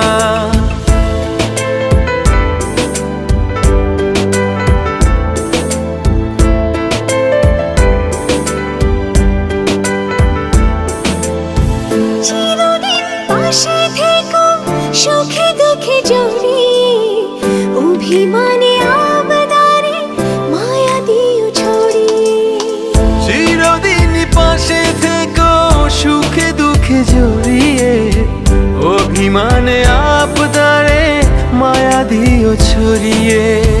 চিরদিন চিরদিন পাশে সুখে দুঃখে জড়িয়ে। অভিমানে আপদারে মায়া দিও ছড়িয়ে।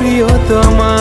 প্রিয়তমা।